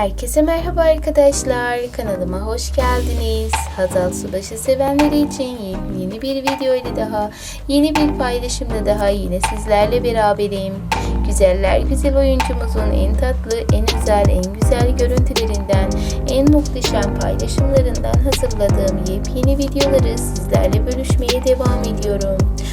Herkese merhaba arkadaşlar. Kanalıma hoş geldiniz. Hazal Subaşı sevenleri için yeni- bir video ile daha, yeni bir paylaşımda daha yine sizlerle beraberim. Güzeller güzel oyuncumuzun en tatlı, en özel, en güzel görüntülerinden, en muhteşem paylaşımlarından hazırladığım yepyeni videoları sizlerle bölüşmeye devam ediyorum.